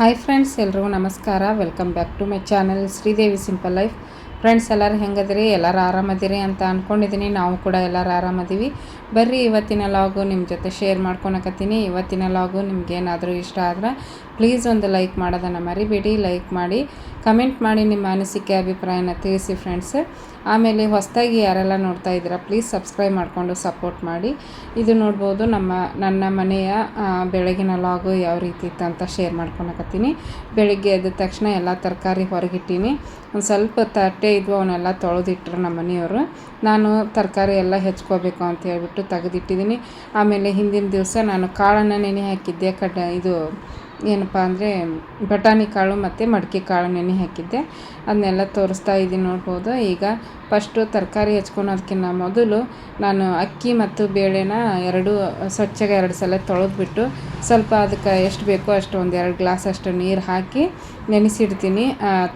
Hi friends ಎಲ್ರಿಗೂ ನಮಸ್ಕಾರ. Welcome back to my channel Sridevi simple life friends ಎಲ್ಲರೂ ಹೆಂಗದಿರಿ? ಎಲ್ಲರೂ ಆರಾಮದಿರಿ ಅಂತ ಅಂದ್ಕೊಂಡಿದ್ದೀನಿ ನಾವು ಕೂಡ ಎಲ್ಲರೂ ಆರಾಮದೀವಿ. ಬರ್ರಿ, ಇವತ್ತಿನ ಲಾಗು ನಿಮ್ಮ ಜೊತೆ ಶೇರ್ ಮಾಡ್ಕೊಳಕತ್ತೀನಿ ಇವತ್ತಿನ ಲಾಗು ನಿಮ್ಗೆ ಏನಾದರೂ ಇಷ್ಟ ಆದ್ರೆ ಪ್ಲೀಸ್ ಒಂದು ಲೈಕ್ ಮಾಡೋದನ್ನು ಮರಿಬೇಡಿ. ಲೈಕ್ ಮಾಡಿ ಕಮೆಂಟ್ ಮಾಡಿ ನಿಮ್ಮ ಅನಿಸಿಕೆ, ಅಭಿಪ್ರಾಯನ ತಿಳಿಸಿ ಫ್ರೆಂಡ್ಸ್ ಆಮೇಲೆ ಹೊಸದಾಗಿ ಯಾರೆಲ್ಲ ನೋಡ್ತಾ ಇದ್ದೀರಾ ಪ್ಲೀಸ್ ಸಬ್ಸ್ಕ್ರೈಬ್ ಮಾಡಿಕೊಂಡು ಸಪೋರ್ಟ್ ಮಾಡಿ. ಇದು ನೋಡ್ಬೋದು ನಮ್ಮ, ನನ್ನ ಮನೆಯ ಬೆಳಗಿನ ಲಾಗು ಯಾವ ರೀತಿ ಇತ್ತು ಅಂತ ಶೇರ್ ಮಾಡ್ಕೊಳಕತ್ತೀನಿ. ಬೆಳಗ್ಗೆ ಎದ್ದ ತಕ್ಷಣ ಎಲ್ಲ ತರಕಾರಿ ಹೊರಗಿಟ್ಟೀನಿ. ಒಂದು ಸ್ವಲ್ಪ ತಟ್ಟೆ ಇದ್ವು, ಅವನ್ನೆಲ್ಲ ತೊಳೆದಿಟ್ಟರು ನಮ್ಮ ಮನೆಯವರು. ನಾನು ತರಕಾರಿ ಎಲ್ಲ ಹೆಚ್ಕೋಬೇಕು ಅಂತ ಹೇಳ್ಬಿಟ್ಟು ತೆಗೆದಿಟ್ಟಿದ್ದೀನಿ ಆಮೇಲೆ ಹಿಂದಿನ ದಿವಸ ನಾನು ಕಾಳನ್ನು ನೆನೆ ಹಾಕಿದ್ದೆ, ಕಡ್ಡ, ಇದು ಏನಪ್ಪ ಅಂದರೆ ಬಟಾಣಿ ಕಾಳು ಮತ್ತು ಮಡಿಕೆ ಕಾಳು ನೆನೆ ಹಾಕಿದ್ದೆ. ಅದನ್ನೆಲ್ಲ ತೋರಿಸ್ತಾ ಇದ್ದೀನಿ ನೋಡ್ಬೋದು. ಈಗ ಫಸ್ಟು ತರಕಾರಿ ಹೆಚ್ಕೊಳೋದಕ್ಕಿಂತ ಮೊದಲು ನಾನು ಅಕ್ಕಿ ಮತ್ತು ಬೇಳೆನ ಎರಡು ಸ್ವಚ್ಛಗೆ ಎರಡು ಸಲ ತೊಳೆದ್ಬಿಟ್ಟು ಸ್ವಲ್ಪ ಅದಕ್ಕೆ ಎಷ್ಟು ಬೇಕೋ ಅಷ್ಟು ಒಂದು ಎರಡು ಗ್ಲಾಸ್ ಅಷ್ಟು ನೀರು ಹಾಕಿ ನೆನೆಸಿಡ್ತೀನಿ.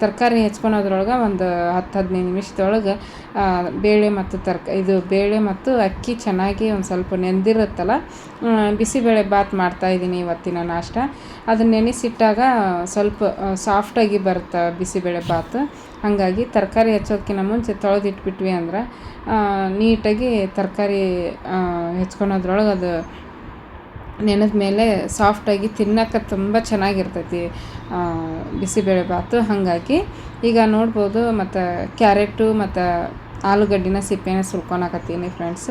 ತರಕಾರಿ ಹೆಚ್ಕೊಳೋದ್ರೊಳಗೆ ಒಂದು ಹತ್ತು ಹದಿನೈದು ನಿಮಿಷದೊಳಗೆ ಬೇಳೆ ಮತ್ತು ತರ್ಕ, ಇದು ಬೇಳೆ ಮತ್ತು ಅಕ್ಕಿ ಚೆನ್ನಾಗಿ ಒಂದು ಸ್ವಲ್ಪ ನೆಂದಿರುತ್ತಲ್ಲ ಬಿಸಿಬೇಳೆ ಬಾತ್ ಮಾಡ್ತಾಯಿದ್ದೀನಿ ಇವತ್ತಿನ ನಾಷ್ಟ. ಅದನ್ನ ನೆನೆಸಿಟ್ಟಾಗ ಸ್ವಲ್ಪ ಸಾಫ್ಟಾಗಿ ಬರುತ್ತೆ ಬಿಸಿಬೇಳೆ ಬಾತ್? ಹಾಗಾಗಿ ತರಕಾರಿ ಹೆಚ್ಚೋದಕ್ಕಿಂತ ಮುಂಚೆ ತೊಳೆದಿಟ್ಬಿಟ್ವಿ ಅಂದ್ರೆ ನೀಟಾಗಿ ತರಕಾರಿ ಹೆಚ್ಕೊಳೋದ್ರೊಳಗೆ ಅದು ನೆನೆದ ಮೇಲೆ ಸಾಫ್ಟಾಗಿ ತಿನ್ನೋಕೆ ತುಂಬ ಚೆನ್ನಾಗಿರ್ತೈತಿ ಬಿಸಿಬೇಳೆಬಾತು ಬಿಸಿಬೇಳೆ ಬಾತು. ಹಾಗಾಗಿ ಈಗ ನೋಡ್ಬೋದು, ಮತ್ತು ಕ್ಯಾರೆಟು ಮತ್ತು ಆಲೂಗಡ್ಡಿನ ಸಿಪ್ಪೆನ ಸುಲ್ಕೊಳಕತ್ತೀನಿ ಫ್ರೆಂಡ್ಸ್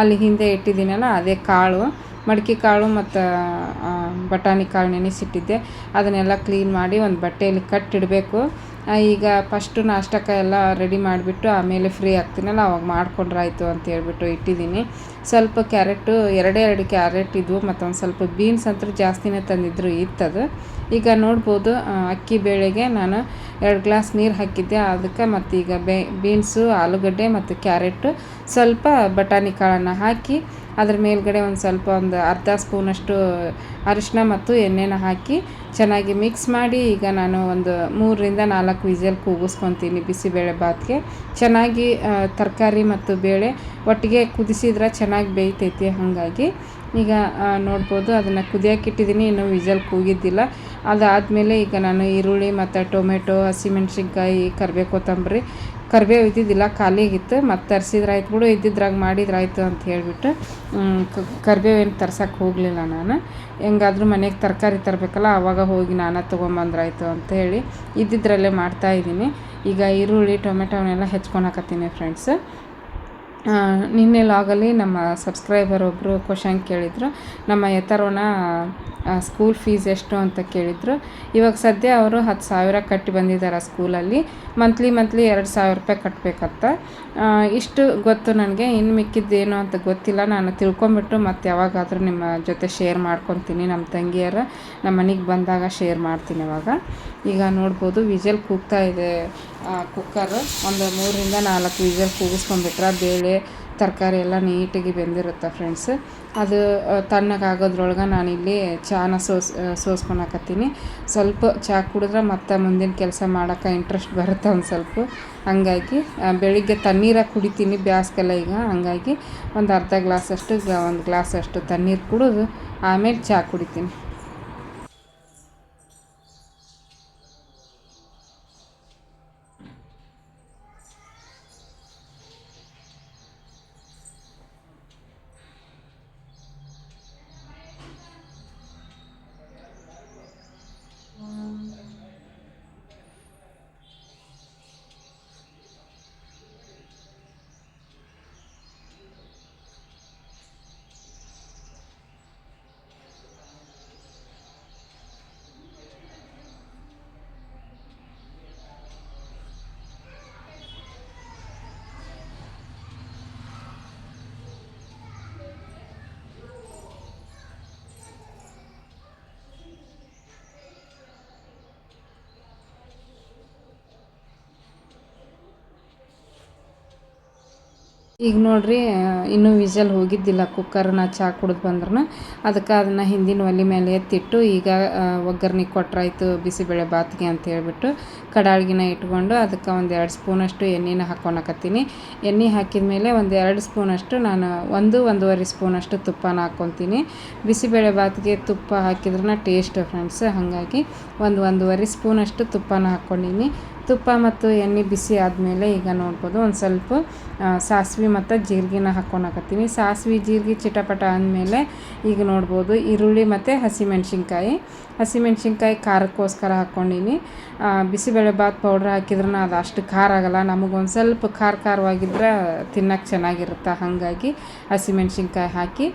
ಅಲ್ಲಿ ಹಿಂದೆ ಇಟ್ಟಿದ್ದೀನಲ್ಲ, ಅದೇ ಕಾಳು, ಮಡಿಕೆ ಕಾಳು ಮತ್ತು ಬಟಾಣಿ ಕಾಳು ನೆನೆಸಿಟ್ಟಿದ್ದೆ. ಅದನ್ನೆಲ್ಲ ಕ್ಲೀನ್ ಮಾಡಿ ಒಂದು ಬಟ್ಟೆಯಲ್ಲಿ ಕಟ್ಟಿಡಬೇಕು. ಈಗ ಫಸ್ಟು ನಾಷ್ಟಕ್ಕೆ ಎಲ್ಲ ರೆಡಿ ಮಾಡಿಬಿಟ್ಟು ಆಮೇಲೆ ಫ್ರೀ ಆಗ್ತೀನಲ್ಲ, ಅವಾಗ ಮಾಡ್ಕೊಂಡ್ರೆ ಆಯಿತು ಅಂತ ಹೇಳ್ಬಿಟ್ಟು ಇಟ್ಟಿದ್ದೀನಿ. ಸ್ವಲ್ಪ ಕ್ಯಾರೆಟು, ಎರಡೇ ಎರಡು ಕ್ಯಾರೆಟ್ ಇದ್ವು, ಮತ್ತೊಂದು ಸ್ವಲ್ಪ ಬೀನ್ಸ್ ಅಂತೂ ಜಾಸ್ತಿನೇ ತಂದಿದ್ರು ಇತ್ತದು. ಈಗ ನೋಡ್ಬೋದು ಅಕ್ಕಿ ಬೇಳೆಗೆ ನಾನು ಎರಡು ಗ್ಲಾಸ್ ನೀರು ಹಾಕಿದ್ದೆ. ಅದಕ್ಕೆ ಮತ್ತು ಈಗ ಬೀನ್ಸು ಆಲೂಗಡ್ಡೆ ಮತ್ತು ಕ್ಯಾರೆಟು. ಸ್ವಲ್ಪ ಬಟಾಣಿ ಕಾಳನ್ನು ಹಾಕಿ ಅದ್ರ ಮೇಲ್ಗಡೆ ಒಂದು ಸ್ವಲ್ಪ ಒಂದು ಅರ್ಧ ಸ್ಪೂನಷ್ಟು ಅರಿಶಿನ ಮತ್ತು ಎಣ್ಣೆನ ಹಾಕಿ ಚೆನ್ನಾಗಿ ಮಿಕ್ಸ್ ಮಾಡಿ ಈಗ ನಾನು ಒಂದು ಮೂರರಿಂದ ನಾಲ್ಕು ವಿಸಲ್ ಕೂಗಿಸ್ಕೊತೀನಿ ಬಿಸಿಬೇಳೆ ಬಾತ್ಗೆ. ಚೆನ್ನಾಗಿ ತರಕಾರಿ ಮತ್ತು ಬೇಳೆ ಒಟ್ಟಿಗೆ ಕುದಿಸಿದ್ರೆ ಚೆನ್ನಾಗಿ ಬೇಯ್ತೈತಿ ಹಾಗಾಗಿ. ಈಗ ನೋಡ್ಬೋದು ಅದನ್ನು ಕುದಿಯೋಕೆ ಇಟ್ಟಿದ್ದೀನಿ, ಇನ್ನೂ ವಿಸಲ್ ಕೂಗಿದ್ದಿಲ್ಲ. ಅದಾದಮೇಲೆ ಈಗ ನಾನು ಈರುಳ್ಳಿ ಮತ್ತು ಟೊಮೆಟೊ, ಹಸಿಮೆಣ್ಸಿನ್ಕಾಯಿ, ಕರಿಬೇವು, ಕೊತ್ತಂಬರಿ ಕರಿಬೇವು ಇದ್ದಿದ್ದಿಲ್ಲ ಖಾಲಿಯಾಗಿತ್ತು. ಮತ್ತು ತರಿಸಿದ್ರಾಯ್ತು ಬಿಡು, ಇದ್ದಿದ್ರಾಗ ಮಾಡಿದ್ರಾಯ್ತು ಅಂತ ಹೇಳಿಬಿಟ್ಟು ಕರಿಬೇವು ಏನು ತರ್ಸೋಕ್ಕೆ ಹೋಗಲಿಲ್ಲ ನಾನು. ಹೆಂಗಾದರೂ ಮನೆಗೆ ತರಕಾರಿ ತರಬೇಕಲ್ಲ ಆವಾಗ ಹೋಗಿ ನಾನು ತೊಗೊಂಬಂದ್ರಾಯ್ತು ಅಂತ ಹೇಳಿ ಇದ್ದಿದ್ರಲ್ಲೇ ಮಾಡ್ತಾಯಿದ್ದೀನಿ ಈಗ ಈರುಳ್ಳಿ ಟೊಮೆಟೊವನ್ನೆಲ್ಲ ಹೆಚ್ಕೊಳಕತ್ತೀನಿ ಫ್ರೆಂಡ್ಸ್. ನಿನ್ನೆ ಲಾಗಲ್ಲಿ ನಮ್ಮ ಸಬ್ಸ್ಕ್ರೈಬರ್ ಒಬ್ಬರು ಕ್ವಶನ್ ಕೇಳಿದರು. ನಮ್ಮ ಯಥರ್ವಣ ಸ್ಕೂಲ್ ಫೀಸ್ ಎಷ್ಟು ಅಂತ ಕೇಳಿದರು. ಇವಾಗ ಸದ್ಯ ಅವರು ಹತ್ತು ಸಾವಿರ ಕಟ್ಟಿ ಬಂದಿದ್ದಾರೆ ಸ್ಕೂಲಲ್ಲಿ ಮಂತ್ಲಿ ಮಂತ್ಲಿ ಎರಡು ಸಾವಿರ ರೂಪಾಯಿ ಕಟ್ಟಬೇಕಂತ ಇಷ್ಟು ಗೊತ್ತು ನನಗೆ. ಇನ್ನು ಮಿಕ್ಕಿದ್ದೇನು ಅಂತ ಗೊತ್ತಿಲ್ಲ. ನಾನು ತಿಳ್ಕೊಂಬಿಟ್ಟು ಮತ್ತೆ ಯಾವಾಗಾದರೂ ನಿಮ್ಮ ಜೊತೆ ಶೇರ್ ಮಾಡ್ಕೊತೀನಿ ನಮ್ಮ ತಂಗಿಯರ. ನಮ್ಮ ಮನೆಗೆ ಬಂದಾಗ ಶೇರ್ ಮಾಡ್ತೀನಿ ಅವಾಗ ಈಗ ನೋಡ್ಬೋದು ವಿಜಲ್ ಕೂಗ್ತಾ ಇದೆ. ಕುಕ್ಕರ್ ಒಂದು ಮೂರರಿಂದ ನಾಲ್ಕು ವಿಜಲ್ ಕೂಗಿಸ್ಕೊಂಡ್ಬಿಟ್ರೆ ಬೇಳೆ ತರಕಾರಿ ಎಲ್ಲ ನೀಟಾಗಿ ಬೆಂದಿರುತ್ತೆ ಫ್ರೆಂಡ್ಸ್ ಅದು ತಣ್ಣಗಾಗೋದ್ರೊಳಗೆ ನಾನಿಲ್ಲಿ ಚಾನ ಸೋಸ್ ಸೋಸ್ಕೊಳಕತ್ತೀನಿ ಸ್ವಲ್ಪ ಚಹಾ ಕುಡಿದ್ರೆ ಮತ್ತೆ ಮುಂದಿನ ಕೆಲಸ ಮಾಡೋಕ್ಕೆ ಇಂಟ್ರೆಸ್ಟ್ ಬರುತ್ತೆ ಒಂದು ಸ್ವಲ್ಪ. ಹಂಗಾಗಿ ಬೆಳಿಗ್ಗೆ ತಣ್ಣೀರಾಗಿ ಕುಡಿತೀನಿ ಬ್ಯಾಸ್ಗೆಲ್ಲ ಈಗ. ಹಂಗಾಗಿ ಒಂದು ಅರ್ಧ ಗ್ಲಾಸಷ್ಟು, ಒಂದು ಗ್ಲಾಸಷ್ಟು ತಣ್ಣೀರು ಕುಡಿದು ಆಮೇಲೆ ಚಹಾ ಕುಡಿತೀನಿ. ಈಗ ನೋಡ್ರಿ ಇನ್ನೂ ವಿಜಲ್ ಹೋಗಿದ್ದಿಲ್ಲ, ಕುಕ್ಕರ್ನ ಚಹಾ ಕುಡಿದು ಬಂದ್ರನ. ಅದಕ್ಕೆ ಅದನ್ನು ಹಿಂದಿನ ಒಲೆ ಮೇಲೆ ಎತ್ತಿಟ್ಟು, ಈಗ ಒಗ್ಗರ್ಣೆ ಕೊಟ್ರಾಯ್ತು ಬಿಸಿಬೇಳೆ ಬಾತ್ಗೆ ಅಂತ ಹೇಳಿಬಿಟ್ಟು ಕಡಾಳ್ಗಿನ ಇಟ್ಕೊಂಡು ಅದಕ್ಕೆ ಒಂದು ಎರಡು ಸ್ಪೂನಷ್ಟು ಎಣ್ಣೆನ ಹಾಕ್ಕೊಳಕತ್ತೀನಿ ಎಣ್ಣೆ ಹಾಕಿದ ಮೇಲೆ ಒಂದು ಎರಡು ಸ್ಪೂನಷ್ಟು ನಾನು ಒಂದು, ಒಂದೂವರೆ ಸ್ಪೂನಷ್ಟು ತುಪ್ಪನ ಹಾಕ್ಕೊತೀನಿ ಬಿಸಿಬೇಳೆ ಬಾತ್ಗೆ ತುಪ್ಪ ಹಾಕಿದ್ರನ್ನ ಟೇಸ್ಟ್ ಫ್ರೆಂಡ್ಸ್, ಹಾಗಾಗಿ ಒಂದು, ಒಂದೂವರೆ ಸ್ಪೂನಷ್ಟು ತುಪ್ಪನ ಹಾಕ್ಕೊಂಡಿನಿ ತುಪ್ಪ ಮತ್ತು ಎಣ್ಣೆ ಬಿಸಿ ಆದಮೇಲೆ ಈಗ ನೋಡ್ಬೋದು ಒಂದು ಸ್ವಲ್ಪ ಸಾಸಿವೆ ಮತ್ತು ಜೀರಿಗೆನ ಹಾಕ್ಕೊಳಕತ್ತೀನಿ ಸಾಸಿವೆ, ಜೀರಿಗೆ ಚಿಟಪಟ ಅಂದಮೇಲೆ ಈಗ ನೋಡ್ಬೋದು ಈರುಳ್ಳಿ ಮತ್ತು ಹಸಿಮೆಣ್ಸಿನ್ಕಾಯಿ. ಹಸಿಮೆಣ್ಸಿನ್ಕಾಯಿ ಖಾರಕ್ಕೋಸ್ಕರ ಹಾಕ್ಕೊಂಡಿನಿ ಬಿಸಿಬೇಳೆ ಬಾತ್ ಪೌಡ್ರ್ ಹಾಕಿದ್ರೂ ಅದು ಅಷ್ಟು ಖಾರ ಆಗಲ್ಲ. ನಮಗೊಂದು ಸ್ವಲ್ಪ ಖಾರ ಖಾರವಾಗಿದ್ರೆ ತಿನ್ನೋಕೆ ಚೆನ್ನಾಗಿರುತ್ತೆ? ಹಾಗಾಗಿ ಹಸಿಮೆಣ್ಸಿನ್ಕಾಯಿ ಹಾಕಿ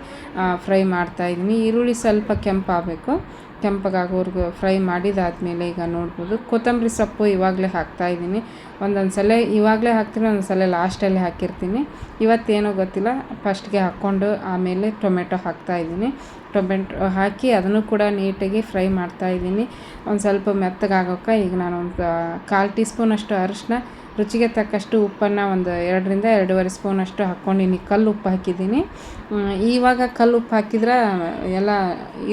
ಫ್ರೈ ಮಾಡ್ತಾಯಿದ್ದೀನಿ ಈರುಳ್ಳಿ ಸ್ವಲ್ಪ ಕೆಂಪಾಗಬೇಕು. ಕೆಂಪಗಾಗೋವರೆಗೂ ಫ್ರೈ ಮಾಡಿದಾದಮೇಲೆ ಈಗ ನೋಡ್ಬೋದು. ಕೊತ್ತಂಬರಿ ಸೊಪ್ಪು ಇವಾಗಲೇ ಹಾಕ್ತಾಯಿದ್ದೀನಿ ಒಂದೊಂದು ಸಲ, ಇವಾಗಲೇ ಹಾಕ್ತೀನಿ ಒಂದೊಂದು ಸಲ ಲಾಸ್ಟಲ್ಲಿ ಹಾಕಿರ್ತೀನಿ. ಇವತ್ತೇನೋ ಗೊತ್ತಿಲ್ಲ. ಫಸ್ಟ್ಗೆ ಹಾಕ್ಕೊಂಡು ಆಮೇಲೆ ಟೊಮೆಟೊ ಹಾಕ್ತಾ ಇದ್ದೀನಿ. ಟೊಮೆಟೊ ಹಾಕಿ ಅದನ್ನು ಕೂಡ ನೀಟಾಗಿ ಫ್ರೈ ಮಾಡ್ತಾಯಿದ್ದೀನಿ ಒಂದು ಸ್ವಲ್ಪ ಮೆತ್ತಗಾಗೋಕೆ ಈಗ ನಾನು ಒಂದು ಕಾಲು ಟೀ ಸ್ಪೂನಷ್ಟು ಅರಿಶಿನ ರುಚಿಗೆ ತಕ್ಕಷ್ಟು ಉಪ್ಪನ್ನು ಒಂದು ಎರಡರಿಂದ ಎರಡೂವರೆ ಸ್ಪೂನಷ್ಟು ಹಾಕ್ಕೊಂಡಿನಿ ಕಲ್ಲು ಉಪ್ಪು ಹಾಕಿದ್ದೀನಿ. ಇವಾಗ ಕಲ್ಲು ಉಪ್ಪು ಹಾಕಿದ್ರೆ ಎಲ್ಲ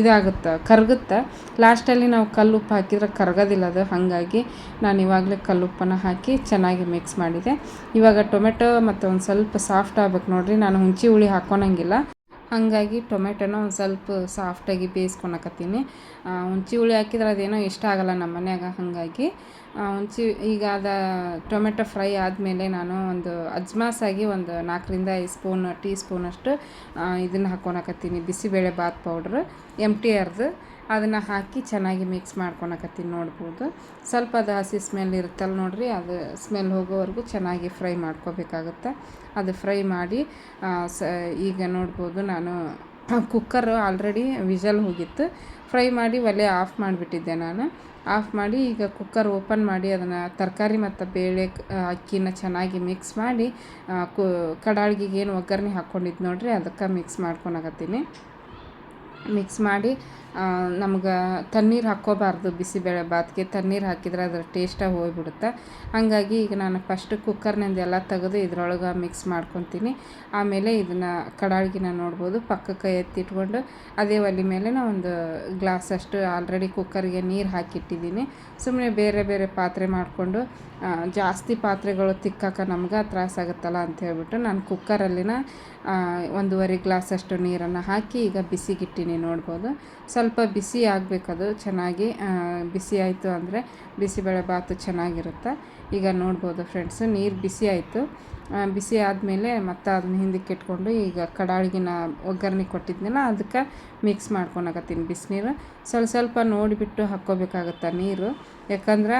ಇದಾಗುತ್ತೆ, ಕರಗುತ್ತೆ. ಲಾಸ್ಟಲ್ಲಿ ನಾವು ಕಲ್ಲು ಉಪ್ಪು ಹಾಕಿದ್ರೆ ಕರಗೋದಿಲ್ಲ ಅದು, ಹಾಗಾಗಿ ನಾನು ಇವಾಗಲೇ ಕಲ್ಲು ಉಪ್ಪನ್ನು ಹಾಕಿ ಚೆನ್ನಾಗಿ ಮಿಕ್ಸ್ ಮಾಡಿದೆ. ಇವಾಗ ಟೊಮೆಟೊ ಮತ್ತು ಒಂದು ಸ್ವಲ್ಪ ಸಾಫ್ಟ್ ಆಗ್ಬೇಕು ನೋಡಿರಿ, ನಾನು ಹುಂಚಿ ಹುಳಿ ಹಾಕ್ಕೊಳಂಗಿಲ್ಲ ಹಾಗಾಗಿ ಟೊಮೆಟೊನ ಒಂದು ಸ್ವಲ್ಪ ಸಾಫ್ಟಾಗಿ ಬೇಯಿಸ್ಕೊಳಕತ್ತೀನಿ ಹುಂಚಿ ಹುಳಿ ಹಾಕಿದ್ರೆ ಅದೇನೋ ಇಷ್ಟ ಆಗಲ್ಲ ನಮ್ಮ ಮನೆಯಾಗ, ಹಾಗಾಗಿ. ಹುಣ್ಚಿ ಈಗ ಅದ ಟೊಮೆಟೊ ಫ್ರೈ ಆದಮೇಲೆ ನಾನು ಒಂದು ಅಜ್ಮಾಸಾಗಿ ಒಂದು ನಾಲ್ಕರಿಂದ ಐದು ಸ್ಪೂನ್, ಟೀ ಸ್ಪೂನಷ್ಟು ಇದನ್ನು ಹಾಕ್ಕೊಳಕತ್ತೀನಿ bisibele bath powder M T ಆರ್ದು ಅದನ್ನು ಹಾಕಿ ಚೆನ್ನಾಗಿ ಮಿಕ್ಸ್ ಮಾಡ್ಕೊಳಕತ್ತೀನಿ ನೋಡ್ಬೋದು. ಸ್ವಲ್ಪ ಅದು ಹಸಿ ಸ್ಮೆಲ್ ಇರುತ್ತಲ್ಲ ನೋಡಿರಿ, ಅದು ಸ್ಮೆಲ್ ಹೋಗೋವರೆಗೂ ಚೆನ್ನಾಗಿ ಫ್ರೈ ಮಾಡ್ಕೋಬೇಕಾಗುತ್ತೆ. ಅದು ಫ್ರೈ ಮಾಡಿ ಸ, ಈಗ ನೋಡ್ಬೋದು ನಾನು ಕುಕ್ಕರು ಆಲ್ರೆಡಿ ವಿಜಲ್ ಹೋಗಿತ್ತು. ಫ್ರೈ ಮಾಡಿ ಒಲೆ ಆಫ್ ಮಾಡಿಬಿಟ್ಟಿದ್ದೆ ನಾನು. ಆಫ್ ಮಾಡಿ ಈಗ ಕುಕ್ಕರ್ ಓಪನ್ ಮಾಡಿ ಅದನ್ನು ತರಕಾರಿ ಮತ್ತು ಬೇಳೆ ಅಕ್ಕಿನ ಚೆನ್ನಾಗಿ ಮಿಕ್ಸ್ ಮಾಡಿ ಕು ಏನು ಒಗ್ಗರಣೆ ಹಾಕ್ಕೊಂಡಿದ್ದು ನೋಡಿರಿ, ಅದಕ್ಕೆ ಮಿಕ್ಸ್ ಮಾಡ್ಕೊಳಕತ್ತೀನಿ. ಮಿಕ್ಸ್ ಮಾಡಿ ನಮ್ಗೆ ತಣ್ಣೀರು ಹಾಕ್ಕೋಬಾರ್ದು ಬಿಸಿಬೇಳೆ ಬಾತ್ಗೆ. ತಣ್ಣೀರು ಹಾಕಿದ್ರೆ ಅದರ ಟೇಸ್ಟಾಗಿ ಹೋಗ್ಬಿಡುತ್ತೆ. ಹಾಗಾಗಿ ಈಗ ನಾನು ಫಸ್ಟ್ ಕುಕ್ಕರ್ನಿಂದ ಎಲ್ಲ ತೆಗೆದು ಇದ್ರೊಳಗೆ ಮಿಕ್ಸ್ ಮಾಡ್ಕೊತೀನಿ. ಆಮೇಲೆ ಇದನ್ನು ಕಡಾಳ್ಗಿನ ನೋಡ್ಬೋದು. ಪಕ್ಕಕ್ಕೆ ಎತ್ತಿಟ್ಕೊಂಡು ಅದೇ ಒಲೆ ಮೇಲೆ ನಾನು ಒಂದು ಗ್ಲಾಸಷ್ಟು ಆಲ್ರೆಡಿ ಕುಕ್ಕರ್ಗೆ ನೀರು ಹಾಕಿಟ್ಟಿದ್ದೀನಿ. ಸುಮ್ಮನೆ ಬೇರೆ ಬೇರೆ ಪಾತ್ರೆ ಮಾಡಿಕೊಂಡು ಜಾಸ್ತಿ ಪಾತ್ರೆಗಳು ತಿಕ್ಕಾಕ ನಮ್ಗೆ ತ್ರಾಸಾಗುತ್ತಲ್ಲ ಅಂತ ಹೇಳ್ಬಿಟ್ಟು ನಾನು ಕುಕ್ಕರಲ್ಲಿನ ಒಂದೂವರೆ ಗ್ಲಾಸಷ್ಟು ನೀರನ್ನು ಹಾಕಿ ಈಗ ಬಿಸಿಗಿಟ್ಟಿನಿ ನೋಡ್ಬೋದು. ಸ್ವಲ್ಪ ಬಿಸಿ ಆಗಬೇಕದು, ಚೆನ್ನಾಗಿ ಬಿಸಿ ಆಯಿತು ಅಂದರೆ ಬಿಸಿಬೇಳೆ ಬಾತು ಚೆನ್ನಾಗಿರುತ್ತೆ. ಈಗ ನೋಡ್ಬೋದು ಫ್ರೆಂಡ್ಸು ನೀರು ಬಿಸಿ ಆಯಿತು. ಬಿಸಿ ಆದಮೇಲೆ ಮತ್ತೆ ಅದನ್ನ ಹಿಂದಕ್ಕೆ ಇಟ್ಕೊಂಡು ಈಗ ಕಡಾಳಿಗಿನ ಒಗ್ಗರಣೆ ಕೊಟ್ಟಿದ್ನಲ್ಲ, ಅದಕ್ಕೆ ಮಿಕ್ಸ್ ಮಾಡ್ಕೊಳಕತ್ತೀನಿ ಬಿಸಿನೀರು. ಸ್ವಲ್ಪ ಸ್ವಲ್ಪ ನೋಡಿಬಿಟ್ಟು ಹಾಕ್ಕೋಬೇಕಾಗತ್ತೆ ನೀರು. ಯಾಕಂದ್ರೆ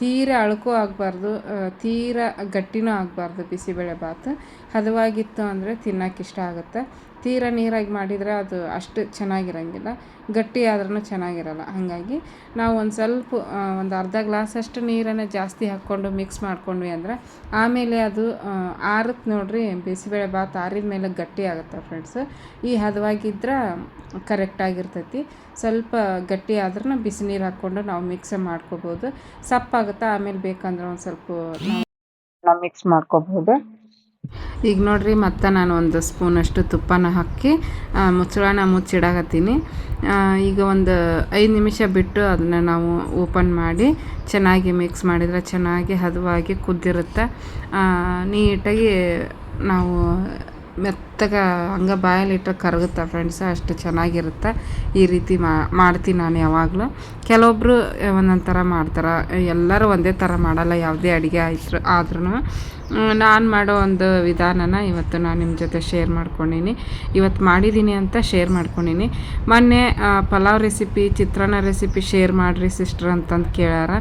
ತೀರ ಅಳಕು ಆಗಬಾರ್ದು ತೀರ ಗಟ್ಟಿನೂ ಆಗಬಾರ್ದು ಬಿಸಿಬೇಳೆ ಬಾತು. ಹದವಾಗಿತ್ತು ಅಂದರೆ ಇಷ್ಟ ಆಗುತ್ತೆ. ತೀರ ನೀರಾಗಿ ಮಾಡಿದರೆ ಅದು ಅಷ್ಟು ಚೆನ್ನಾಗಿರಂಗಿಲ್ಲ. ಗಟ್ಟಿ ಆದ್ರೂ ಚೆನ್ನಾಗಿರಲ್ಲ. ಹಾಗಾಗಿ ನಾವು ಒಂದು ಸ್ವಲ್ಪ ಒಂದು ಅರ್ಧ ಗ್ಲಾಸಷ್ಟು ನೀರನ್ನು ಜಾಸ್ತಿ ಹಾಕ್ಕೊಂಡು ಮಿಕ್ಸ್ ಮಾಡ್ಕೊಂಡ್ವಿ ಅಂದ್ರೆ ಆಮೇಲೆ ಅದು ಆರತ್ ನೋಡಿರಿ ಬಿಸಿಬೇಳೆ ಬಾತ್ ಆರಿದ ಮೇಲೆ ಗಟ್ಟಿ ಆಗುತ್ತೆ ಫ್ರೆಂಡ್ಸ್ ಈ ಹದವಾಗಿದ್ರೆ ಕರೆಕ್ಟಾಗಿರ್ತೈತಿ ಸ್ವಲ್ಪ ಗಟ್ಟಿ ಆದ್ರೂ ಬಿಸಿ ನೀರು ಹಾಕ್ಕೊಂಡು ನಾವು ಮಿಕ್ಸ್ ಮಾಡ್ಕೋಬೋದು. ಸಪ್ಪಾಗುತ್ತೆ ಆಮೇಲೆ ಬೇಕಂದ್ರೆ ಒಂದು ಸ್ವಲ್ಪ ನಾವು ಮಿಕ್ಸ್ ಮಾಡ್ಕೋಬೋದು. ಈಗ ನೋಡ್ರಿ ಮತ್ತೆ ನಾನು ಒಂದು ಸ್ಪೂನಷ್ಟು ತುಪ್ಪನ ಹಾಕಿ ಮುಚ್ಚಳನ ಮುಚ್ಚಿಡಾಕತ್ತೀನಿ. ಈಗ ಒಂದು ಐದು ನಿಮಿಷ ಬಿಟ್ಟು ಅದನ್ನು ನಾವು ಓಪನ್ ಮಾಡಿ ಚೆನ್ನಾಗಿ ಮಿಕ್ಸ್ ಮಾಡಿದರೆ ಚೆನ್ನಾಗಿ ಹದವಾಗಿ ಕುದ್ದಿರುತ್ತೆ. ನೀಟಾಗಿ ನಾವು ಮೆತ್ತಗೆ ಹಂಗೆ ಬಾಯಲ್ಲಿಟ್ಟರೆ ಕರಗುತ್ತೆ ಫ್ರೆಂಡ್ಸ್ ಅಷ್ಟು ಚೆನ್ನಾಗಿರುತ್ತೆ. ಈ ರೀತಿ ಮಾಡ್ತೀನಿ ನಾನು ಯಾವಾಗಲೂ. ಕೆಲವೊಬ್ಬರು ಒಂದೊಂದು ಥರ ಮಾಡ್ತಾರೆ, ಎಲ್ಲರೂ ಒಂದೇ ಥರ ಮಾಡಲ್ಲ, ಯಾವುದೇ ಅಡುಗೆ ಆಯ್ತು ಆದ್ರೂ ನಾನು ಮಾಡೋ ಒಂದು ವಿಧಾನನ ಇವತ್ತು ನಾನು ನಿಮ್ಮ ಜೊತೆ ಶೇರ್ ಮಾಡ್ಕೊಂಡೀನಿ. ಇವತ್ತು ಮಾಡಿದ್ದೀನಿ ಅಂತ ಶೇರ್ ಮಾಡ್ಕೊಂಡೀನಿ. ಮೊನ್ನೆ pulao recipe chitranna recipe share ಮಾಡಿರಿ ಸಿಸ್ಟರ್ ಅಂತಂದು ಕೇಳ್ಯಾರ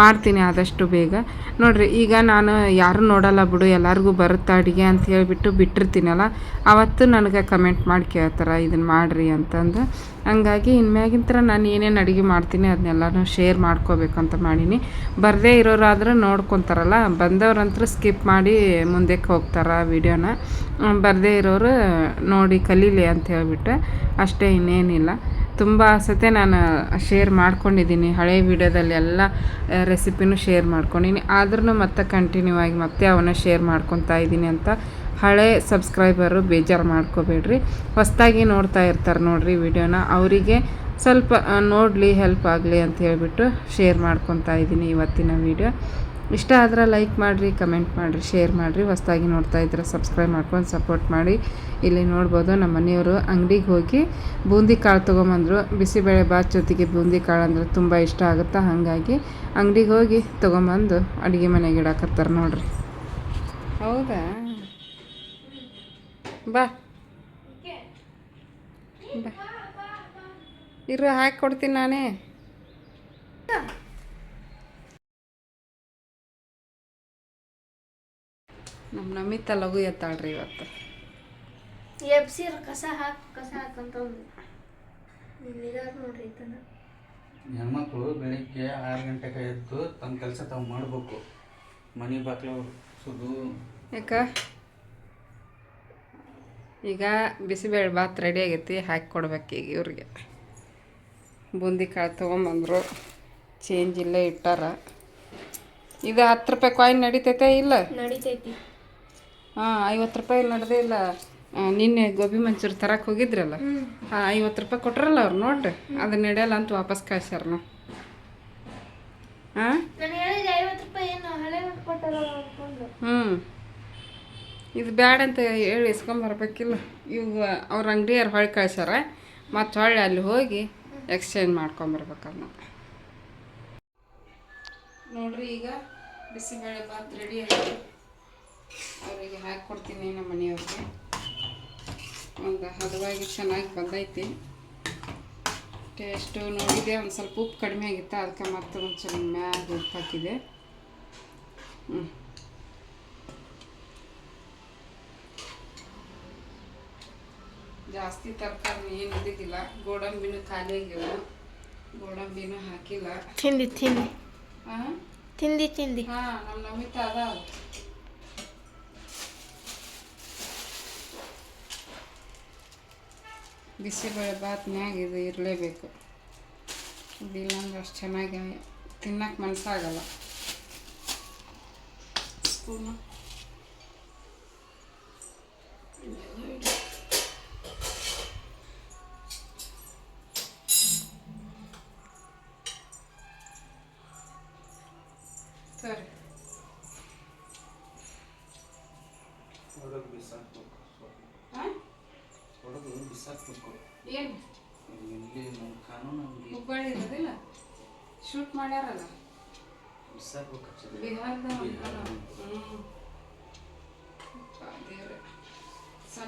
ಮಾಡ್ತೀನಿ ಆದಷ್ಟು ಬೇಗ. ನೋಡಿರಿ, ಈಗ ನಾನು ಯಾರು ನೋಡಲ್ಲ ಬಿಡು, ಎಲ್ಲರಿಗೂ ಬರುತ್ತೆ ಅಡುಗೆ ಅಂತ ಹೇಳಿಬಿಟ್ಟು ಬಿಟ್ಟಿರ್ತೀನಲ್ಲ, ಅವತ್ತು ನನಗೆ ಕಮೆಂಟ್ ಮಾಡಿ ಕೇಳ್ತಾರೆ ಇದನ್ನು ಮಾಡಿರಿ ಅಂತಂದು. ಹಂಗಾಗಿ ಇನ್ಮ್ಯಾಗಿಂತ್ರ ನಾನು ಏನೇನು ಅಡುಗೆ ಮಾಡ್ತೀನಿ ಅದನ್ನೆಲ್ಲನೂ ಶೇರ್ ಮಾಡ್ಕೋಬೇಕಂತ ಮಾಡೀನಿ. ಬರದೇ ಇರೋರಾದ್ರೆ ನೋಡ್ಕೊತಾರಲ್ಲ ಬಂದವ್ರಂತೂ ಸ್ಕಿಪ್ ಮಾಡಿ ಮುಂದಕ್ಕೆ ಹೋಗ್ತಾರೆ ವಿಡಿಯೋನ. ಬರದೇ ಇರೋರು ನೋಡಿ ಕಲೀಲಿ ಅಂತ ಹೇಳ್ಬಿಟ್ಟು ಅಷ್ಟೇ ಇನ್ನೇನಿಲ್ಲ. ತುಂಬ ಸತೆ ನಾನು ಶೇರ್ ಮಾಡ್ಕೊಂಡಿದ್ದೀನಿ, ಹಳೆ ವಿಡಿಯೋದಲ್ಲಿ ಎಲ್ಲ ರೆಸಿಪಿನೂ ಶೇರ್ ಮಾಡ್ಕೊಂಡಿನಿ. ಆದ್ರೂ ಮತ್ತೆ ಕಂಟಿನ್ಯೂ ಆಗಿ ಮತ್ತೆ ಅವನ್ನ ಶೇರ್ ಮಾಡ್ಕೊತಾ ಇದ್ದೀನಿ ಅಂತ ಹಳೆ ಸಬ್ಸ್ಕ್ರೈಬರು ಬೇಜಾರು ಮಾಡ್ಕೋಬೇಡ್ರಿ. ಹೊಸದಾಗಿ ನೋಡ್ತಾ ಇರ್ತಾರೆ ನೋಡಿರಿ ವಿಡಿಯೋನ. ಅವರಿಗೆ ಸ್ವಲ್ಪ ನೋಡಲಿ ಹೆಲ್ಪ್ ಆಗಲಿ ಅಂತ ಹೇಳಿಬಿಟ್ಟು ಶೇರ್ ಮಾಡ್ಕೊತಾ ಇದ್ದೀನಿ ಇವತ್ತಿನ ವಿಡಿಯೋ. ಇಷ್ಟ ಆದ್ರೆ ಲೈಕ್ ಮಾಡಿರಿ ಕಮೆಂಟ್ ಮಾಡಿರಿ ಶೇರ್ ಮಾಡಿರಿ. ಹೊಸದಾಗಿ ನೋಡ್ತಾ ಇದ್ರೆ ಸಬ್ಸ್ಕ್ರೈಬ್ ಮಾಡ್ಕೊಂಡು ಸಪೋರ್ಟ್ ಮಾಡಿ. ಇಲ್ಲಿ ನೋಡ್ಬೋದು ನಮ್ಮ ಮನೆಯವರು ಅಂಗಡಿಗೆ ಹೋಗಿ ಬೂಂದಿ ಕಾಳು ತೊಗೊಂಬಂದರು. ಬಿಸಿಬೇಳೆ ಬಾತ್ ಜೊತೆಗೆ ಬೂಂದಿ ಕಾಳು ಅಂದರೆ ತುಂಬ ಇಷ್ಟ ಆಗುತ್ತಾ? ಹಾಗಾಗಿ ಅಂಗಡಿಗೆ ಹೋಗಿ ತೊಗೊಂಬಂದು ಅಡುಗೆ ಮನೆಗೆ ಇಡಾಕತ್ತಾರೆ ನೋಡಿರಿ. ಹೌದಾ? ಬಾ. ಬಾ. ಇರು ಹಾಕಿ ಕೊಡ್ತೀನಿ ನಾನೇ. ನಮ್ಮ ನಮಿತ ಲಘು ಎತ್ತಾಳ್ರಿ ಇವತ್ತು. ಎಬ್ಸಿರ ಕಸ ಹಾಕ್ ಕಸ ಹಾಕಂತ ನೋಡ್ರಿ ಇದನ್ನ ಹೆಣ್ಮಕ್ಳು ಬೆಳಿಗ್ಗೆ ಆರು ಗಂಟೆಗೆ ಎದ್ದು ತಮ್ಮ ಕೆಲಸ ತಾವು ಮಾಡಬೇಕು. ಮನೆ ಬಾಕ್ಲು ಸುದು ಯಾಕ? ಈಗ ಬಿಸಿಬೇಳೆ ಭಾತ್ ರೆಡಿ ಆಗೈತಿ ಹಾಕಿ ಕೊಡ್ಬೇಕು ಈಗ ಇವ್ರಿಗೆ. ಬೂಂದಿ ಕಾಳು ತೊಗೊಂಬಂದರು ಚೇಂಜ್ ಇಲ್ಲೇ ಇಟ್ಟಾರ. ಇದು ಹತ್ತು ರೂಪಾಯಿ ಕಾಯಿನ್ ನಡಿತೈತೆ ಇಲ್ಲ? ನಡಿತೈತಿ. ಹಾಂ ಐವತ್ತು ರೂಪಾಯಿ ನಡೆದೇ ಇಲ್ಲ. ನಿನ್ನೆ ಗೋಬಿ ಮಂಚೂರಿ ತರಕ್ಕೆ ಹೋಗಿದ್ರಲ್ಲ? ಹಾಂ ಐವತ್ತು ರೂಪಾಯಿ ಕೊಟ್ರಲ್ಲ ಅವ್ರು ನೋಡ್ರಿ. ಅದು ನಡೆಯಲ್ಲ ಅಂತ ವಾಪಸ್ ಕಳ್ಸ್ಯಾರ ನಾವು ಹಾಂ ನಾನು ಹೇಳಿದೆ ಐವತ್ತು ರೂಪಾಯಿ ಏನು ಹಳೆ ಕೊಟ್ಟಾರಲ್ಲ ಅನ್ಕೊಂಡು ಹ್ಞೂ ಇದು ಬ್ಯಾಡ ಅಂತ ಹೇಳಿ ಇಸ್ಕೊಂಬರ್ಬೇಕಿಲ್ಲ ಇವು ಅವ್ರ ಅಂಗಡಿಯವ್ರು ಹೊಳ್ಳಿ ಕಳ್ಸ್ಯಾರ. ಮತ್ತು ಹೊಳ್ಳಿ ಅಲ್ಲಿ ಹೋಗಿ ಎಕ್ಸ್ಚೇಂಜ್ ಮಾಡ್ಕೊಂಬರ್ಬೇಕನ್ನ ನೋಡ್ರಿ ಈಗ ಬಿಸಿಬೇಳೆ ಭಾತ್ ರೆಡಿ ಆಗಿದೆ ಅವರಿಗೆ ಹಾಕಿ ಕೊಡ್ತೀನಿ ನಮ್ಮ ಮನೆಯವ್ರಿಗೆ. ಒಂದು ಹದವಾಗಿ ಚೆನ್ನಾಗಿ ಬಂದೈತಿ. ಟೇಸ್ಟು ನೋಡಿದೆ, ಒಂದು ಸ್ವಲ್ಪ ಉಪ್ಪು ಕಡಿಮೆ ಆಗಿತ್ತು ಅದಕ್ಕೆ ಮತ್ತೆ ಒಂದು ಸ್ವಲ್ಪ ಮ್ಯಾಗ ಉಪ್ಪು ಹಾಕಿದೆ. ಹ್ಞೂ ಜಾಸ್ತಿ ತರಕಾರಿ ಏನು ಇದ್ದಿದ್ದಿಲ್ಲ. ಗೋಡಂಬಿನೂ ಖಾಲಿ ಆಗ್ಯಾವ. ಗೋಡಂಬಿನೂ ಹಾಕಿಲ್ಲ. ತಿಂದಿ ತಿಂದಿ. ಹಾಂ ತಿಂದಿ ತಿಂದಿ. ಹಾಂ ನಮ್ಮ ನಮಿತ ಅದ ಬಿಸಿಬೇಳೆ ಬಾತ್ನ್ಯಾಗ ಇದು ಇರಲೇಬೇಕು. ಇದಿಲ್ಲ ಅಂದ್ರೆ ಅಷ್ಟು ಚೆನ್ನಾಗಿ ತಿನ್ನಕ್ಕೆ ಮನಸ್ಸಾಗಲ್ಲ ಸ್ಪೂನು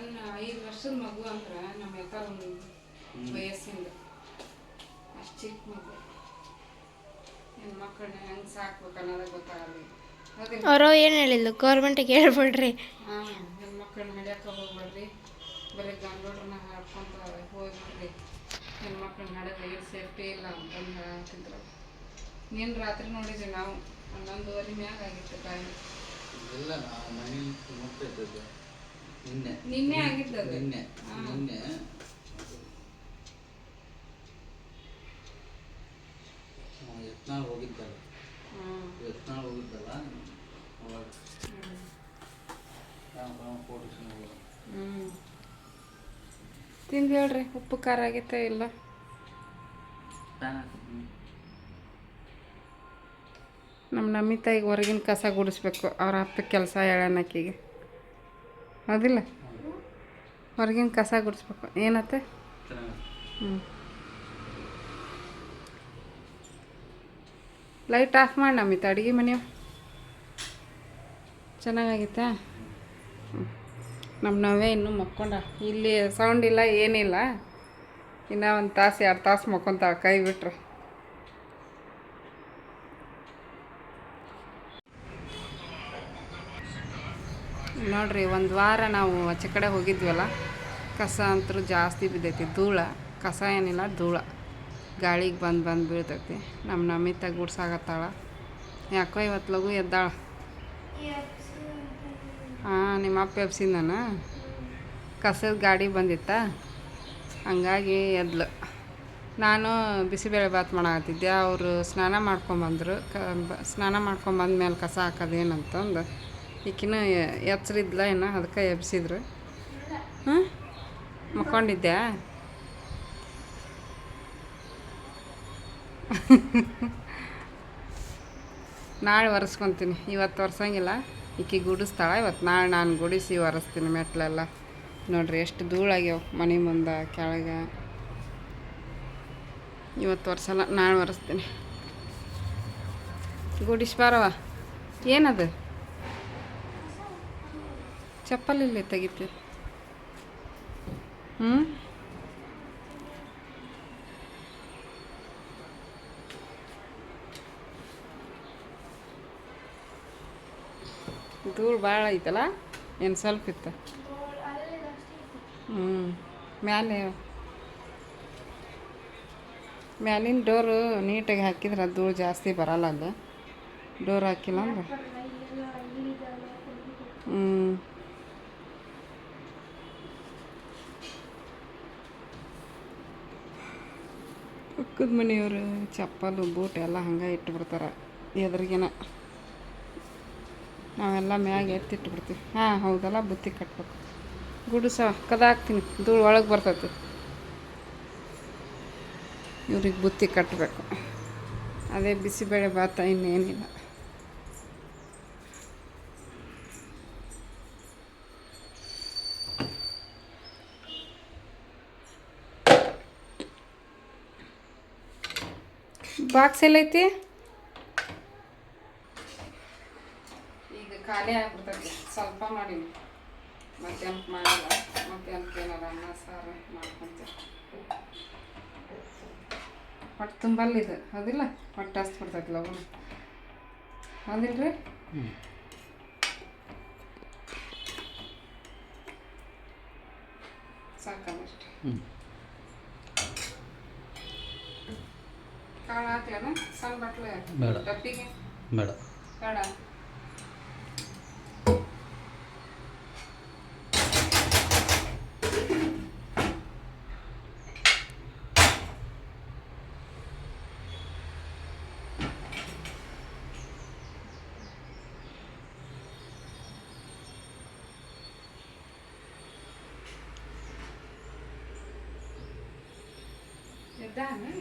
ಸಣ್ಣ ಐದು ವರ್ಷದ ಮಗು ಅಂದ್ರೆ ನಮ್ಮ ಯಾಕಾರ ಒಂದು ವಯಸ್ಸಿಂದ. ಅಷ್ಟು ಚಿಕ್ಕ ಮಗು. ಹೆಣ್ಮಕ್ಳನ್ನ ಹೆಂಗೆ ಸಾಕ್ಬೇಕು ಅನ್ನೋದ ಗೊತ್ತಾಗಲ್ಲ ಅವರು ಏನು ಹೇಳಿಲ್ಲ ಗೌರ್ಮೆಂಟಿಗೆ ಹೇಳ್ಬಿಡ್ರಿ. ಹಾಂ ಹೆಣ್ಮಕ್ಳನ್ನ ಹಿಡಿಯಕ್ಕೆ ಹೋಗ್ಬೇಡ್ರಿ ಬರೀ ಗಂಡೋಡ್ರನ್ನ ಹಾಡ್ಕೊಂತ ಹೋಗ್ಬಿಡ್ರಿ ಹೆಣ್ಮಕ್ಳನ್ನ ನಡೆದ್ರೆ ಏನು ಸೇಫ್ಟಿ ಇಲ್ಲ ಅಂತಂದು ಹೇಳತ್ತಿದ್ರು ನೀನು ರಾತ್ರಿ ನೋಡಿದ್ವಿ ನಾವು. ಹನ್ನೊಂದುವರೆ ಮ್ಯಾಗ ಆಗಿತ್ತು ತಾಯಿ ಇಲ್ಲ ನಾವು ಮನೇಲಿ ಮುಟ್ಟಿದ್ದೆ ಇದ್ದದ್ದು. ನಿನ್ನೆ. ನಿನ್ನೆ ಆಗಿದ್ದದು ನಿನ್ನೆ. ನಿನ್ನೆ. ಯತ್ನಾಳ್ ಹೋಗಿದ್ದಲ್ಲ? ಯತ್ನಾಳ್ ಹೋಗಿದ್ದಲ್ಲ? ಅವಾಗ ತಿಂದು ಹೇಳ್ರಿ ಉಪ್ಪು ಖಾರ ಆಗೈತೆ ಇಲ್ಲ. ನಮ್ಮ ನಮಿತ ಈಗ ಹೊರಗಿನ ಕಸ ಗುಡಿಸ್ಬೇಕು. ಅವ್ರ ಅಪ್ಪ ಕೆಲಸ ಹೇಳೋಣಕ್ಕಿಗೆ ಹೌದಿಲ್ಲ? ಹೊರಗಿನ ಕಸ ಗುಡಿಸ್ಬೇಕು. ಏನತ್ತೆ? ಹ್ಞೂ ಲೈಟ್ ಆಫ್ ಮಾಡಿ ನಮ್ಮಿತ್ತು ಅಡುಗೆ ಮನೆ ಚೆನ್ನಾಗಾಗಿತ್ತಾ. ನಮ್ಮ ನಾವೇ ಇನ್ನೂ ಮಕ್ಕೊಂಡ. ಇಲ್ಲಿ ಸೌಂಡ್ ಇಲ್ಲ, ಏನಿಲ್ಲ. ಇನ್ನೂ ಒಂದು ತಾಸು, ಎರಡು ತಾಸು ಮಕ್ಕೊಂತಾಳೆ ಕೈ ಬಿಟ್ರೆ. ನೋಡ್ರಿ, ಒಂದು ವಾರ ನಾವು ಆಚೆ ಕಡೆ ಹೋಗಿದ್ವಲ್ಲ, ಕಸ ಅಂತೂ ಜಾಸ್ತಿ ಬಿದ್ದೈತಿ, ಧೂಳ. ಕಸ ಏನಿಲ್ಲ, ಧೂಳ. ಗಾಳಿಗೆ ಬಂದು ಬಂದು ಬೀಳ್ತೈತಿ. ನಮ್ಮ ನಮಿತ ಗುಡ್ಸಾಗತ್ತಾಳ. ಯಾಕೋ ಇವತ್ತು ಲಗು ಎದ್ದಾಳ. ಹಾಂ, ನಿಮ್ಮ ಅಪ್ಪ ಎಬ್ಸಿದ್ದಾನ ಕಸದ ಗಾಡಿ ಬಂದಿತ್ತ? ಹಂಗಾಗಿ ಎದ್ಲು. ನಾನು ಬಿಸಿಬೇಳೆ ಬಾತ್ ಮಾಡಾಕತ್ತಿದ್ದೆ. ಅವರು ಸ್ನಾನ ಮಾಡ್ಕೊಂಬಂದರು. ಕ ಸ್ನಾನ ಮಾಡ್ಕೊಂಬಂದ್ಮೇಲೆ ಕಸ ಹಾಕೋದೇನಂತಂದು ಈಕಿನ ಎಚ್ಚರಿದ್ಲ ಏನು ಅದಕ್ಕೆ ಎಬ್ಸಿದ್ರು. ಹಾಂ? ಮಕ್ಕೊಂಡಿದ್ದೆ ನಾಳೆ ಒರೆಸ್ಕೊತೀನಿ. ಇವತ್ತು ಒರೆಸಂಗಿಲ್ಲ. ಈಕಿ ಗುಡಿಸ್ತಾಳೆ. ಇವತ್ತು ನಾಳೆ ನಾನು ಗುಡಿಸಿ ಒರೆಸ್ತೀನಿ ಮೆಟ್ಲೆಲ್ಲ. ನೋಡ್ರಿ ಎಷ್ಟು ಧೂಳಾಗ್ಯಾವ ಮನೆ ಮುಂದೆ, ಕೆಳಗೆ. ಇವತ್ತು ಒರೆಸಲ್ಲ, ನಾಳೆ ಒರೆಸ್ತೀನಿ. ಗುಡಿಸ್ಬಾರವ ಏನದು? ಚಪ್ಪಲ್ ಇಲ್ಲಿ ತೆಗಿತಿ ಹ್ಞೂ ಧೂಳು ಭಾಳ ಐತಲ್ಲ? ಏನು ಸ್ವಲ್ಪ ಇತ್ತು? ಹ್ಞೂ ಮ್ಯಾಲೆ ಮ್ಯಾಲಿನ ಡೋರು ನೀಟಾಗಿ ಹಾಕಿದ್ರೆ ಧೂಳು ಜಾಸ್ತಿ ಬರಲ್ಲ ಅದು. ಡೋರ್ ಹಾಕಿಲ್ಲ ಅಂದ್ರೆ ಹ್ಞೂ ಪಕ್ಕದ ಮನೆಯವರು ಚಪ್ಪಲು, ಬೂಟ್ ಎಲ್ಲ ಹಂಗೆ ಇಟ್ಬಿಡ್ತಾರೆ. ಎದುರಿಗೇನ. ನಾವೆಲ್ಲ ಮ್ಯಾಗ ಎತ್ತಿಟ್ಬಿಡ್ತೀವಿ ಹಾಂ, ಹೌದಲ್ಲ, ಬುತ್ತಿ ಕಟ್ಬೇಕು. ಗುಡಿಸ ಕದ ಹಾಕ್ತೀನಿ. ಧೂಳು ಒಳಗೆ ಬರ್ತೈತಿ. ಇವ್ರಿಗೆ ಬುತ್ತಿ ಕಟ್ಟಬೇಕು ಅದೇ ಬಿಸಿಬೇಳೆ ಭಾತ ಇನ್ನೇನಿಲ್ಲ. ಬಾಕ್ಸ್ ಎಲ್ಲೈತಿ? ಈಗ ಖಾಲಿ ಆಗ್ಬಿಡ್ತೈತಿ ಸ್ವಲ್ಪ ಮಾಡೀನಿ ಮಧ್ಯಾಹ್ನಕ್ಕೆ ಮಾಡಿಲ್ಲ. ಮಧ್ಯಾಹ್ನಕ್ಕೆ ಏನಾರ ಅನ್ನ ಸಾರು ಮಾಡ್ಕೊಂತೀವಿ ಹೊಟ್ಟೆ ತುಂಬಲ್ಲ ಇದು. ಹೌದಿಲ್ಲ ಹೊಟ್ಟೆ ಹಸ್ತು ಲವಣ ಹೌದಿಲ್ರಿ? ಸಾಕಲ್ಲಷ್ಟು ಹ್ಞೂ ಕಾಳು ಹಾಕ್ಲೇನ ಸಣ್ಣ ಬಟ್ಲೆ ಬೇಡ. ಡಬ್ಬಿಗೆ? ಬೇಡ. ಬೇಡ. ಎದ್ದಾನ ಹಾಂ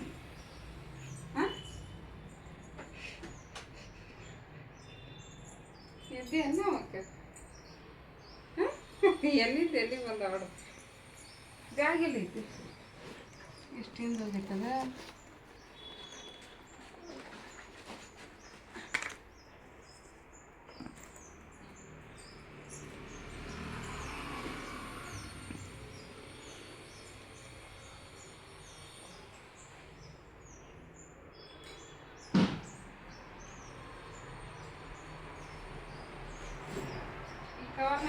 ಎದ್ದೆ ಅನ್ನ ಅವಕ್ಕೆ ಎಲ್ಲಿದ್ದು ಎಲ್ಲಿ ಬಂದ ಅವಳು? ಬ್ಯಾಗ್ ಎಷ್ಟಿಂದ ಹೋಗೈತದ ಈ ಕವರ್ನಾಗ ಹಾಕ್ಲೇನ ಇದನ್ನ ಹ್ಮ್. ಸಲ್ಲುತ್ತಾನ ಹ್ಞೂ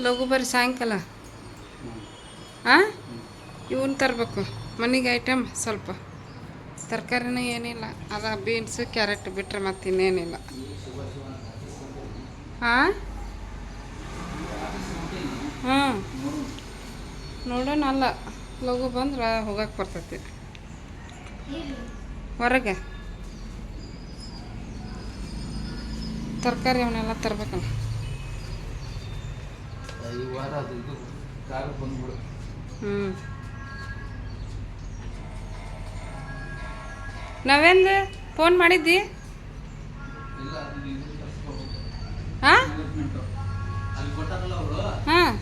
ಲಘು ಬರ್ರಿ ಸಾಯಂಕಾಲ ಹಾಂ ಇವನ್ನ ತರಬೇಕು. ಮನೆಗೆ ಐಟಮ್ ಸ್ವಲ್ಪ. ತರಕಾರಿನೂ ಏನಿಲ್ಲ. ಅದ ಬೀನ್ಸ್ ಕ್ಯಾರೆಟ್ ಬಿಟ್ಟರೆ ಮತ್ತೆ ಇನ್ನೇನಿಲ್ಲ ಹಾಂ ಹ್ಞೂ ನೋಡೋಣ ಅಲ್ಲ. ಲಘು ಬಂದ್ರೆ ಹೋಗಕ್ಕೆ ಬರ್ತೈತಿ. ಹೊರಗೆ. ತರಕಾರಿ ಅವನ್ನೆಲ್ಲ ತರ್ಬೇಕಲ್ಲ. ನಾವೇಂದು? ಫೋನ್ ಮಾಡಿದ್ದಿ? ಹಾಂ? ಹಾಂ.